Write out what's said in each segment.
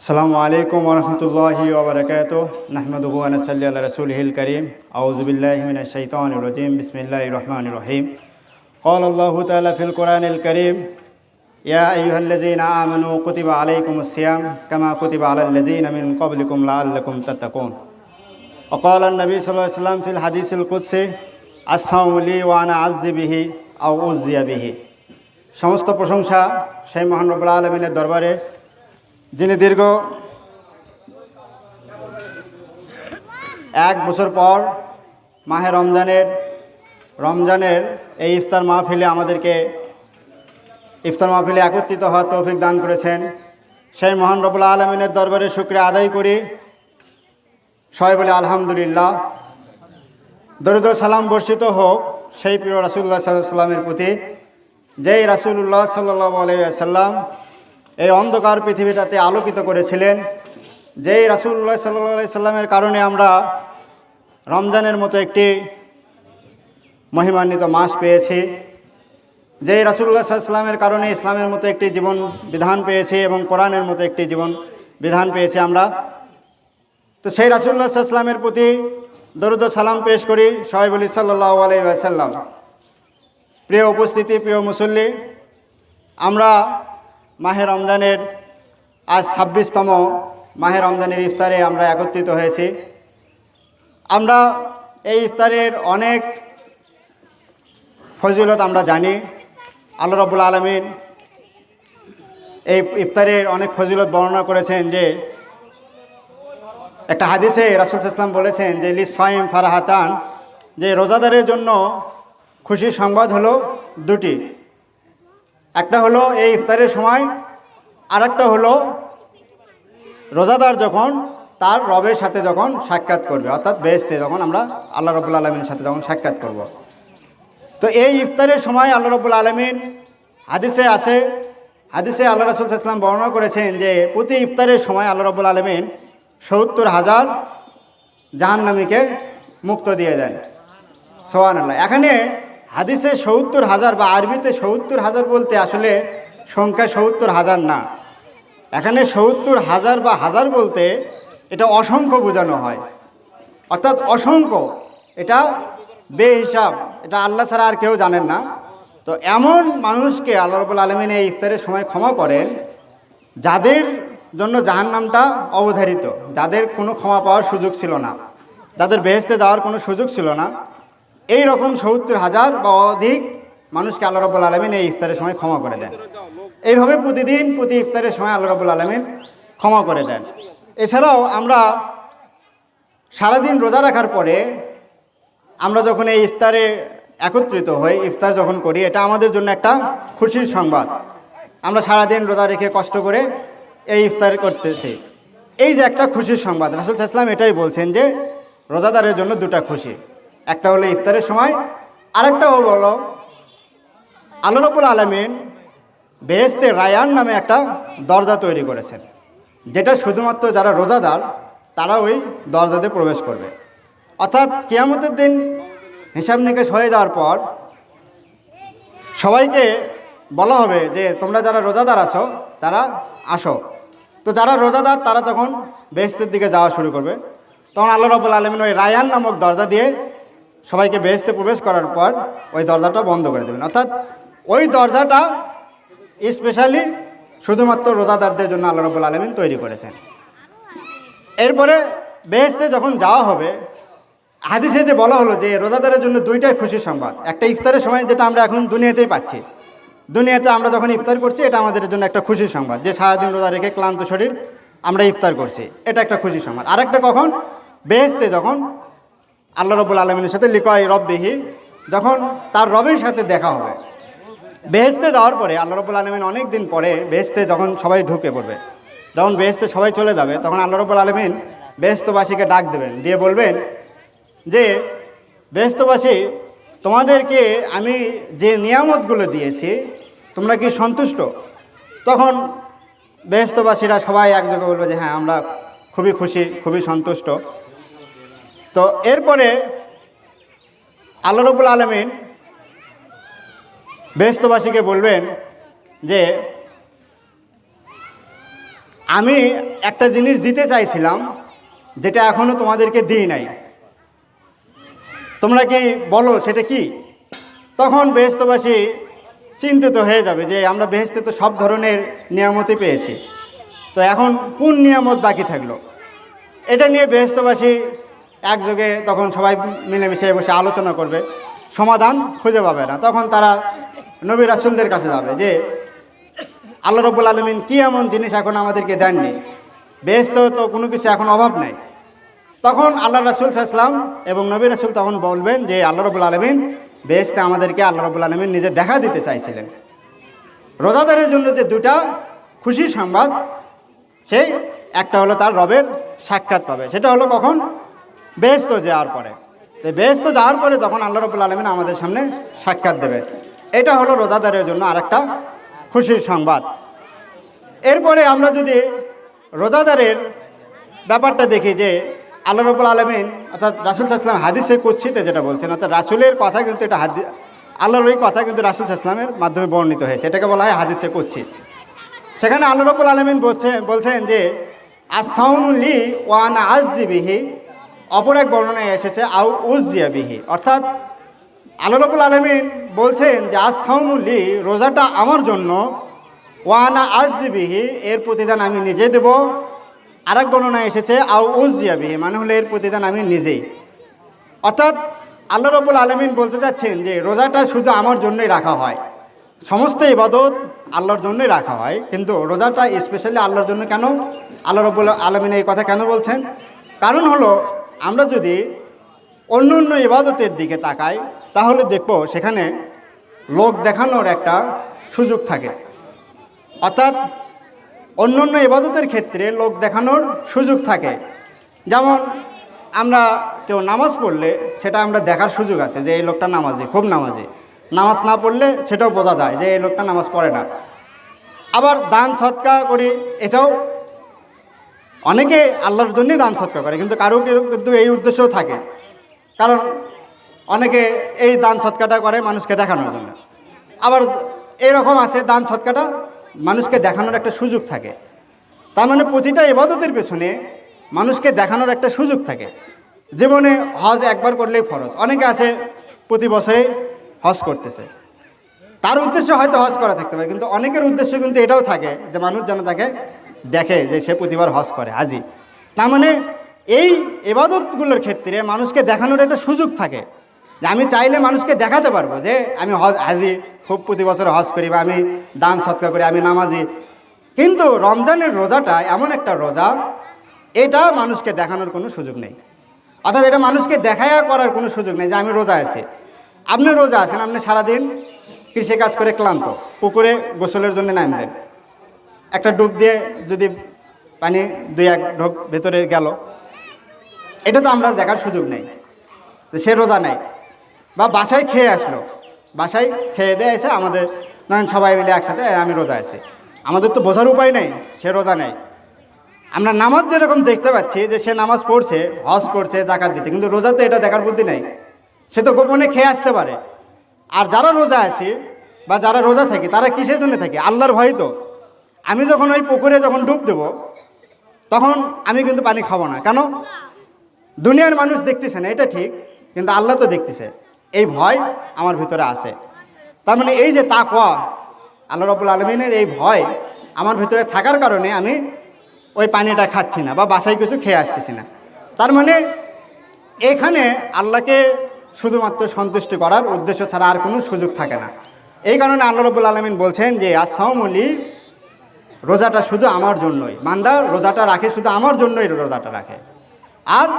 السلام عليكم ورحمة الله وبركاته نحمده ونصلي على رسوله الكريم أعوذ بالله من الشيطان الرجيم بسم الله الرحمن الرحيم قال الله تعالى في القرآن الكريم يا أيها الذين آمنوا كتب عليكم الصيام كما كتب على الذين من قبلكم لعلكم تتقون وقال النبي صلى الله عليه وسلم في الحديث القدسي الصوم لي وأنا أعز به أو أوزي به সমস্ত প্রশংসা সেই মহান রব্বুল আলমিনের দরবারে যিনি দীর্ঘ এক বছর পর মাহে রমজানের রমজানের এই ইফতার মাহফিলে আমাদেরকে ইফতার মাহফিলে একত্রিত হওয়ার তৌফিক দান করেছেন। সেই মহান রবুল আলমিনের দরবারে শুক্রিয়া আদায় করি। সবাই বলে আলহামদুলিল্লাহ। দরুদ সালাম বর্ষিত হোক সেই প্রিয় রাসুল্লাহ সাল্লাহ সাল্লামের প্রতি। যেই রাসুল্লাহ সাল্লাহ আলাইসাল্লাম এই অন্ধকার পৃথিবীটাতে আলোকিত করেছিলেন, যেই রাসুল্লাহ সাল্লাহ সাল্লামের কারণে আমরা রমজানের মতো একটি মহিমান্বিত মাস পেয়েছি, যেই রাসুল্লাহ সাল্লামের কারণে ইসলামের মতো একটি জীবন বিধান পেয়েছি এবং কোরআনের মতো একটি জীবন বিধান পেয়েছি আমরা। তো সেই রাসুল্লাহ সাল্লামের প্রতি দরুদ সালাম পেশ করি সোহেব আলী সাল্লাহ আলাইসাল্লাম প্রিয় উপস্থিতি, প্রিয় মুসল্লি, আমরা মাহে রমজানের আজ ছাব্বিশতম মাহে রমজানের ইফতারে আমরা একত্রিত হয়েছি। আমরা এই ইফতারের অনেক ফজিলত আমরা জানি। আল্লাহ রবুল আলমিন এই ইফতারের অনেক ফজিলত বর্ণনা করেছেন যে একটা হাদিসে রাসুল ইসলাম বলেছেন যে লি সাইম ফারাহাতান যে রোজাদারের জন্য খুশির সংবাদ হলো দুটি। একটা হলো এই ইফতারের সময় আর একটা হলো রোজাদার যখন তার রবের সাথে যখন সাক্ষাৎ করবে, অর্থাৎ বেহেস্তে যখন আমরা আল্লাহ রবুল আলমীর সাথে যখন সাক্ষাৎ করব। তো এই ইফতারের সময় আল্লাহ রবুল আলমিন হাদিসে আছে, হাদিসে আল্লাহ রসুল ইসলাম বর্ণনা করেছেন যে প্রতি ইফতারের সময় আল্লাহ রবুল আলমিন সত্তর হাজার জাহান্নামীকে মুক্ত দিয়ে দেন সোহান আল্লাহ এখানে হাদিসে সত্তর হাজার বা আরবিতে সত্তর হাজার বলতে আসলে সংখ্যা সত্তর হাজার না। এখানে সত্তর হাজার বা হাজার বলতে এটা অসংখ্য বোঝানো হয়। অর্থাৎ অসংখ্য, এটা বেহিসাব, এটা আল্লাহ ছাড়া আর কেউ জানেন না। তো এমন মানুষকে আল্লাহ রবুল আলমিন এই ইফতারের সময় ক্ষমা করেন, যাদের জন্য জাহান নামটা অবধারিত, যাদের কোনো ক্ষমা পাওয়ার সুযোগ ছিল না, যাদের বেহেস্তে যাওয়ার কোনো সুযোগ ছিল না। এই রকম সত্তর হাজার বা অধিক মানুষকে আল্লাহ রব্বুল আলমিন এই ইফতারের সময় ক্ষমা করে দেন। এইভাবে প্রতিদিন, প্রতি ইফতারের সময় আল্লাহ রব্বুল আলমিন ক্ষমা করে দেন। এছাড়াও আমরা সারাদিন রোজা রাখার পরে আমরা যখন এই ইফতারে একত্রিত হই, ইফতার যখন করি, এটা আমাদের জন্য একটা খুশির সংবাদ। আমরা সারাদিন রোজা রেখে কষ্ট করে এই ইফতার করতেছি। এই যে একটা খুশির সংবাদ, রাসুল ইসলাম এটাই বলছেন যে, রোজাদারের জন্য দুটা খুশি। একটা হলো ইফতারের সময়, আরেকটা হলো আল্লাহ রবুল আলমিন বেহেস্তে রায়ান নামে একটা দরজা তৈরি করেছেন, যেটা শুধুমাত্র যারা রোজাদার, তারা ওই দরজাতে প্রবেশ করবে। অর্থাৎ কিয়ামতের দিন হিসাব নিকেশ হয়ে যাওয়ার পর সবাইকে বলা হবে যে তোমরা যারা রোজাদার আসো তারা আসো। তো যারা রোজাদার, তারা তখন বেহেস্তের দিকে যাওয়া শুরু করবে। তখন আল্লাহ রবুল আলমিন ওই রায়ান নামক দরজা দিয়ে সবাইকে বেহেস্তে প্রবেশ করার পর ওই দরজাটা বন্ধ করে দেবেন। অর্থাৎ ওই দরজাটা স্পেশালি শুধুমাত্র রোজাদারদের জন্য আল্লাহ রবুল আলমিন তৈরি করেছেন। এরপরে বেহেস্তে যখন যাওয়া হবে, হাদিসে যে বলা হলো যে রোজাদারের জন্য দুইটাই খুশির সংবাদ। একটা ইফতারের সময় যেটা আমরা এখন দুনিয়াতেই পাচ্ছি। দুনিয়াতে আমরা যখন ইফতার করছি, এটা আমাদের জন্য একটা খুশির সংবাদ যে সারাদিন রোজা রেখে ক্লান্ত শরীর আমরা ইফতার করছি। এটা একটা খুশির সংবাদ। আরেকটা কখন? বেহেস্তে যখন আল্লাহ রবুল আলমিনের সাথে লিকয় রববিহি যখন তার রবের সাথে দেখা হবে। বেহেস্তে যাওয়ার পরে আল্লাহ রবুল আলমিন অনেক দিন পরে বেহেস্তে যখন সবাই ঢুকে পড়বে, যখন বেহেস্তে সবাই চলে যাবে, তখন আল্লাহ রবুল আলমিন বেহেস্তবাসীকে ডাক দেবেন, দিয়ে বলবেন যে বেহেস্তবাসী তোমাদেরকে আমি যে নিয়ামতগুলো দিয়েছি, তোমরা কি সন্তুষ্ট? তখন বেহেস্তবাসীরা সবাই এক জায়গায় বলবে যে হ্যাঁ আমরা খুবই খুশি, খুবই সন্তুষ্ট। তো এরপরে আল্লাহ রবুল আলমিন বেহস্তবাসীকে বলবেন যে, আমি একটা জিনিস দিতে চাইছিলাম যেটা এখনও তোমাদেরকে দিই নাই। তোমরা কি বলো সেটা কি? তখন বেহেস্তবাসী চিন্তিত হয়ে যাবে যে, আমরা বেহেস্তে তো সব ধরনের নিয়ামতই পেয়েছি। তো এখন কোন নিয়ামত বাকি থাকল? এটা নিয়ে বেহেস্তবাসী একযোগে তখন সবাই মিলেমিশে বসে আলোচনা করবে। সমাধান খুঁজে পাবে না। তখন তারা নবী রাসুলদের কাছে যাবে যে, আল্লাহ রব্বুল আলমিন কী এমন জিনিস এখন আমাদেরকে দেননি? বেহেস্ত তো কোনো কিছু এখন অভাব নাই। তখন আল্লাহ রাসুল সাল্লাম এবং নবী রাসুল তখন বলবেন যে, আল্লাহ রবুল আলমিন বেহেস্তে আমাদেরকে আল্লাহ রবুল আলমিন নিজে দেখা দিতে চাইছিলেন। রোজাদারের জন্য যে দুটা খুশির সংবাদ, সেই একটা হলো তার রবের সাক্ষাৎ পাবে। সেটা হলো কখন? বেহেস্ত যাওয়ার পরে। তো বেহেস্ত যাওয়ার পরে তখন আল্লাহ রবুল আলমিন আমাদের সামনে সাক্ষাৎ দেবে। এটা হলো রোজাদারের জন্য আরেকটা খুশির সংবাদ। এরপরে আমরা যদি রোজাদারের ব্যাপারটা দেখি যে আল্লাহ রবুল আলমিন অর্থাৎ রাসুল সাল্লাম হাদিসে কুচ্ছিতে যেটা বলছেন, অর্থাৎ রাসুলের কথা কিন্তু এটা হাদি আল্লাহর ওই কথা কিন্তু রাসুল সাল্লামের মাধ্যমে বর্ণিত হয়েছে। এটাকে বলা হয় হাদিসে কুচ্ছিত সেখানে আল্লাহ রবুল আলমিন বলছেন বলছেন যে আসাউলি ওয়ান আজিবিহি অপর এক বর্ণনায় এসেছে, আউ উজিয়া বিহি। অর্থাৎ আল্লাহ রবুল আলমিন বলছেন যে আসাউলি রোজাটা আমার জন্য। ওয়ানা আজিবিহি এর প্রতিদান আমি নিজে দেব। আর এক বর্ণনায় এসেছে, আউ উজিয়া বিহি মানে হলো এর প্রতিদান আমি নিজেই। অর্থাৎ আল্লাহ রবুল আলমিন বলতে চাচ্ছেন যে, রোজাটা শুধু আমার জন্যই রাখা হয়। সমস্ত ইবাদত আল্লাহর জন্যই রাখা হয়। কিন্তু রোজাটা স্পেশালি আল্লাহর জন্য কেন? আল্লাহ রবুল আলমিন এই কথা কেন বলছেন? কারণ হলো আমরা যদি অন্য অন্য ইবাদতের দিকে তাকাই, তাহলে দেখব সেখানে লোক দেখানোর একটা সুযোগ থাকে। অর্থাৎ অন্য অন্য ইবাদতের ক্ষেত্রে লোক দেখানোর সুযোগ থাকে। যেমন আমরা কেউ নামাজ পড়লে সেটা আমরা দেখার সুযোগ আছে যে এই লোকটা নামাজি, খুব নামাজি। নামাজ না পড়লে সেটাও বোঝা যায় যে এই লোকটা নামাজ পড়ে না। আবার দান সৎকা করি, এটাও অনেকে আল্লাহর জন্যই দান সৎকা করে, কিন্তু কারও কিন্তু এই উদ্দেশ্যও থাকে। কারণ অনেকে এই দান সৎকাটা করে মানুষকে দেখানোর জন্য। আবার এরকম আছে, দান সৎকাটা মানুষকে দেখানোর একটা সুযোগ থাকে। তার মানে প্রতিটা ইবাদতের পেছনে মানুষকে দেখানোর একটা সুযোগ থাকে। জীবনে হজ একবার করলেই ফরজ। অনেকে আছে প্রতি বছরে হজ করতেছে। তার উদ্দেশ্য হয়তো হজ করা থাকতে পারে, কিন্তু অনেকের উদ্দেশ্য কিন্তু এটাও থাকে যে মানুষ যেন তাকে দেখে যে সে প্রতিবার হজ করে, হাজি। তার মানে এই এবাদতগুলোর ক্ষেত্রে মানুষকে দেখানোর একটা সুযোগ থাকে। যে আমি চাইলে মানুষকে দেখাতে পারব যে আমি হজ, হাজি, খুব প্রতি বছর হজ করি বা আমি দান সৎকার করি, আমি নামাজি। কিন্তু রমজানের রোজাটা এমন একটা রোজা, এটা মানুষকে দেখানোর কোনো সুযোগ নেই। অর্থাৎ এটা মানুষকে দেখায়া করার কোনো সুযোগ নেই যে আমি রোজা আছি। আপনি রোজা আছেন, আপনি সারাদিন কৃষিকাজ করে ক্লান্ত, পুকুরে গোসলের জন্য নামলেন। একটা ডুব দিয়ে যদি পানি দুই এক ঢোক ভেতরে গেল, এটা তো আমরা দেখার সুযোগ নেই। সে রোজা নেই বা বাসায় খেয়ে আসলো, বাসায় খেয়ে দিয়ে এসে আমাদের ধরেন সবাই মিলে একসাথে আমি রোজা আছি। আমাদের তো বোঝার উপায় নেই, সে রোজা নেই আমরা নামাজ যেরকম দেখতে পাচ্ছি যে সে নামাজ পড়ছে, হজ করছে, জাকাত দিচ্ছে, কিন্তু রোজা তো এটা দেখার বুদ্ধি নেই। সে তো গোপনে খেয়ে আসতে পারে। আর যারা রোজা আছে বা যারা রোজা থাকে, তারা কিসের জন্য থাকে? আল্লাহর ভয় তো। আমি যখন ওই পুকুরে যখন ডুব দেবো, তখন আমি কিন্তু পানি খাব না। কেন? দুনিয়ার মানুষ দেখতেছে না, এটা ঠিক, কিন্তু আল্লাহ তো দেখতেছে। এই ভয় আমার ভিতরে আছে। তার মানে এই যে তা তাকওয়া, আল্লাহ রবুল আলমিনের এই ভয় আমার ভিতরে থাকার কারণে আমি ওই পানিটা খাচ্ছি না বা বাসায় কিছু খেয়ে আসতেছি না। তার মানে এখানে আল্লাহকে শুধুমাত্র সন্তুষ্ট করার উদ্দেশ্য ছাড়া আর কোনো সুযোগ থাকে না। এই কারণে আল্লাহ রবুল আলমিন বলছেন যে আসামলি রোজাটা শুধু আমার জন্যই। মান্দা রোজাটা রাখে শুধু আমার জন্যই রোজাটা রাখে। আর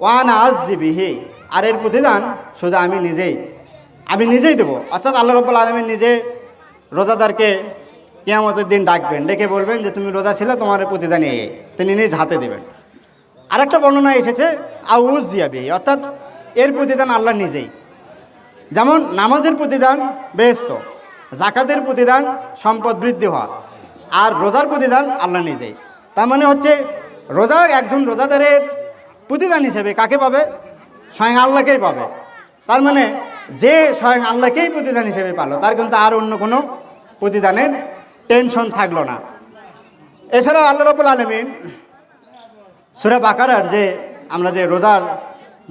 ওয়ান আজ জিবিহি আর এর প্রতিদান শুধু আমি নিজেই আমি নিজেই দেবো। অর্থাৎ আল্লাহ রব্বুল আলমী নিজে রোজাদারকে কেয়ামতের দিন ডাকবেন, ডেকে বলবেন যে, তুমি রোজা ছিলে, তোমার প্রতিদান এই। তিনি নিজ হাতে দেবেন। আরেকটা বর্ণনা এসেছে আউজ জিয়াবি অর্থাৎ এর প্রতিদান আল্লাহ নিজেই। যেমন নামাজের প্রতিদান বেহস্ত জাকাতের প্রতিদান সম্পদ বৃদ্ধি হওয়া। আর রোজার প্রতিদান আল্লাহ নিজেই তার মানে হচ্ছে রোজা একজন রোজাদারের প্রতিদান হিসেবে কাকে পাবে? স্বয়ং আল্লাহকেই পাবে। তার মানে যে স্বয়ং আল্লাহকেই প্রতিদান হিসেবে পালো, তার কিন্তু আর অন্য কোনো প্রতিদানের টেনশন থাকল না। এছাড়াও আল্লাহ রবুল আলমিন সুরা বাকারার যে আমরা যে রোজার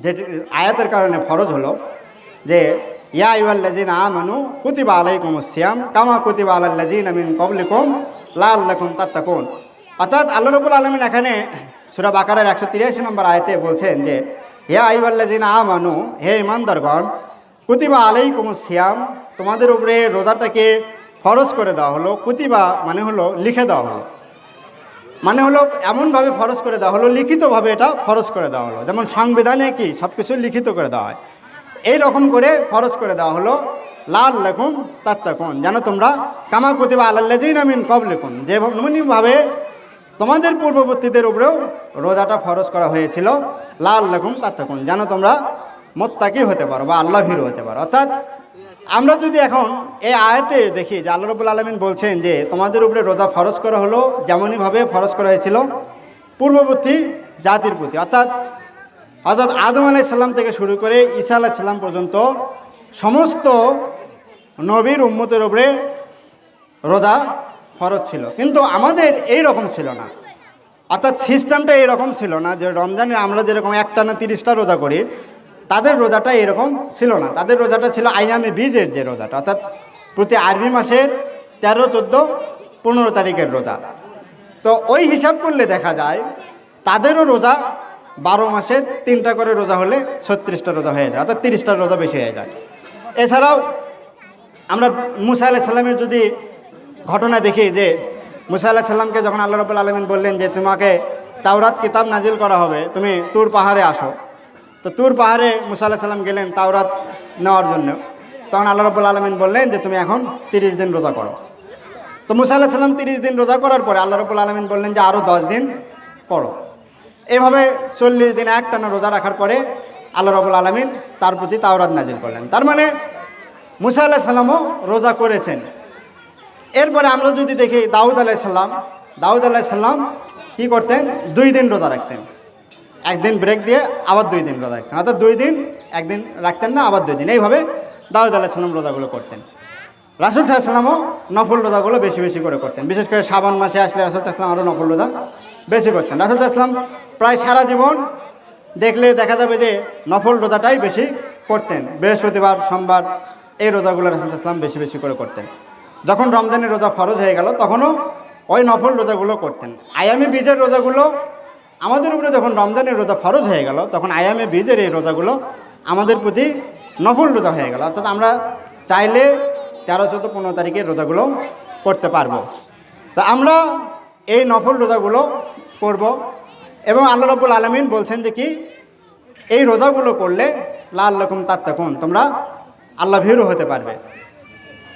যে আয়াতের কারণে ফরজ হলো, যে ইয়া ইউল্লাজিন আমানু কুতিবা আলাইকুম সিয়াম কামা কুতিবা আলাল্লাজিন আমিন কবলিকুম লাল লেখুন তাত্তাকুন। অর্থাৎ আল্লাহ রবুল আলমিন এখানে সুরা বাকারের একশো তিরাশি নম্বর আয়তে বলছেন যে, ইয়া আইউল্লাজিন আমানু, হে ইমানদারগণ কুতিবা আলাইকুম সিয়াম, তোমাদের উপরে রোজাটাকে ফরজ করে দেওয়া হলো। কুতিবা মানে হলো লিখে দেওয়া হলো। মানে হলো এমনভাবে ফরজ করে দেওয়া হলো, লিখিতভাবে এটা ফরজ করে দেওয়া হলো। যেমন সংবিধানে কি সব কিছু লিখিত করে দেওয়া হয়। এই রকম করে ফরজ করে দেওয়া হলো। লাল লেখুন, তাত্তাকুন। যেন তোমরা কামা প্রতিভা আল্লাহিন আমিন কব লেখুন যেমনইভাবে তোমাদের পূর্ববর্তীদের উপরেও রোজাটা ফরজ করা হয়েছিল, লাল লেখুন, তাত্তাকুন। যেন তোমরা মোত্তাকি হতে পারো বা আল্লাহ ভীরু হতে পারো। অর্থাৎ আমরা যদি এখন এই আয়াতে দেখি যে আল্লাহ রবুল আলমিন বলছেন যে তোমাদের উপরে রোজা ফরজ করা হলো, যেমনইভাবে ফরজ করা হয়েছিল পূর্ববর্তী জাতির প্রতি। অর্থাৎ হজরত আদম আলাইসাল্লাম থেকে শুরু করে ঈসা আলাইসাল্লাম পর্যন্ত সমস্ত নবীর উম্মতের উপরে রোজা ফরজ ছিল। কিন্তু আমাদের এই রকম ছিল না। অর্থাৎ সিস্টেমটা এরকম ছিল না যে রমজানে আমরা যেরকম একটা না তিরিশটা রোজা করি, তাদের রোজাটা এরকম ছিল না। তাদের রোজাটা ছিল আইয়ামে বীজের যে রোজাটা, অর্থাৎ প্রতি আরবি মাসের তেরো, চোদ্দ, পনেরো তারিখের রোজা। তো ওই হিসাব করলে দেখা যায়, তাদেরও রোজা বারো মাসে তিনটা করে রোজা হলে ছত্রিশটা রোজা হয়ে যায়, অর্থাৎ তিরিশটা রোজা বেশি হয়ে যায়। এছাড়াও আমরা মুসা আলাহ সাল্লামের যদি ঘটনা দেখি যে মুসা আল্লাহ সাল্লামকে যখন আল্লাহ রবুল আলমিন বললেন যে তোমাকে তাওরাত কিতাব নাজিল করা হবে, তুমি তুর পাহাড়ে আসো। তো তুর পাহাড়ে মুসা আল্লাহ সাল্লাম গেলেন তাওরাত নেওয়ার জন্য। তখন আল্লাহ রবুল আলমিন বললেন যে তুমি এখন তিরিশ দিন রোজা করো। তো মুসা আল্লাহ সাল্লাম তিরিশ দিন রোজা করার পরে আল্লাহ রবুল আলমিন বললেন যে আরও দশ দিন করো। এভাবে চল্লিশ দিন একটানা রোজা রাখার পরে আল্লাহ রবুল আলমিন তার প্রতি তাওরাত নাজিল করলেন। তার মানে মুসা আল্লাহ সাল্লামও রোজা করেছেন। এরপরে আমরা যদি দেখি দাউদ আলাইসাল্লাম দাউদ আলাইসাল্লাম কী করতেন? দুই দিন রোজা রাখতেন। একদিন ব্রেক দিয়ে আবার দুই দিন রোজা রাখতেন। অর্থাৎ দুই দিন, একদিন রাখতেন না, আবার দুই দিন। এইভাবে দাউদ আলাইসাল্লাম রোজাগুলো করতেন। রাসুল সাল্লামও নফল রোজাগুলো বেশি বেশি করে করতেন। বিশেষ করে শ্রাবণ মাসে আসলে রাসুল সাল্লাম আরও নফল রোজা বেশি করতেন। রাসুল ইসলাম প্রায় সারা জীবন দেখলে দেখা যাবে যে নফল রোজাটাই বেশি করতেন। বৃহস্পতিবার, সোমবার এই রোজাগুলো রাসুল ইসলাম বেশি বেশি করে করতেন। যখন রমজানের রোজা ফরজ হয়ে গেল, তখনও ওই নফল রোজাগুলো করতেন। আয়ামি বীজের রোজাগুলো আমাদের উপরে যখন রমজানের রোজা ফরজ হয়ে গেল, তখন আয়ামে বীজের এই রোজাগুলো আমাদের প্রতি নফল রোজা হয়ে গেল। অর্থাৎ আমরা চাইলে তেরো, চোদ্দ, পনেরো তারিখের রোজাগুলো করতে পারব। তা আমরা এই নফল রোজাগুলো করব। এবং আল্লাহ রব্বুল আলমিন বলছেন যে কি, এই রোজাগুলো করলে লাল রকম তাত্তাকুন তোমরা আল্লাহ ভীরু হতে পারবে।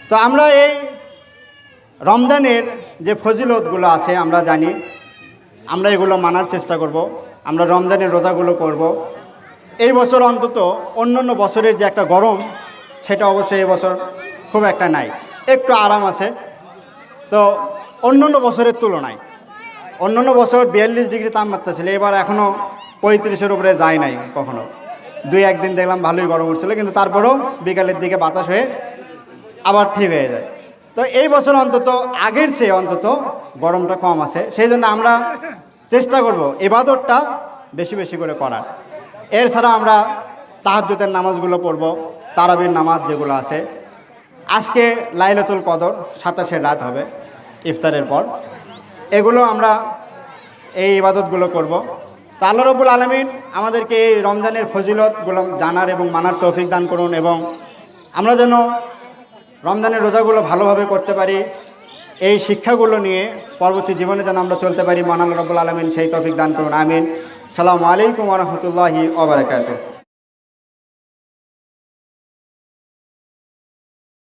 তো আমরা এই রমজানের যে ফজিলতগুলো আছে আমরা জানি, আমরা এগুলো মানার চেষ্টা করব, আমরা রমজানের রোজাগুলো করব। এই বছর অন্তত অন্য অন্য বছরের যে একটা গরম, সেটা অবশ্যই এই বছর খুব একটা নাই, একটু আরাম আছে। তো অন্য অন্য বছরের তুলনায় অন্য অন্য বছর বিয়াল্লিশ ডিগ্রি তাপমাত্রা ছিল, এবার এখনও পঁয়ত্রিশের উপরে যায় নাই কখনো। দুই একদিন দেখলাম ভালোই গরম উঠছিল, কিন্তু তারপরেও বিকালের দিকে বাতাস হয়ে আবার ঠিক হয়ে যায়। তো এই বছর অন্তত, আগের চেয়ে অন্তত গরমটা কম আছে, সেই জন্য আমরা চেষ্টা করব এবাদতটা বেশি বেশি করে করার। এর ছাড়া আমরা তাহাজ্জুদের নামাজগুলো পড়ব, তারাবির নামাজ যেগুলো আছে। আজকে লাইলাতুল কদর সাতাশের রাত হবে, ইফতারের পর। এগুলো আমরা এই ইবাদতগুলো করব। তা রবুল আলমিন আমাদেরকে এই রমজানের ফজিলতগুলো জানার এবং মানার তৌফিক দান করুন এবং আমরা যেন রমজানের রোজাগুলো ভালোভাবে করতে পারি, এই শিক্ষাগুলো নিয়ে পরবর্তী জীবনে যেন আমরা চলতে পারি মানাল রব্বুল আলমিন সেই তৌফিক দান করুন, আমিন। সালামু আলাইকুম রহমতুল্লাহি ওবরাকাতুহ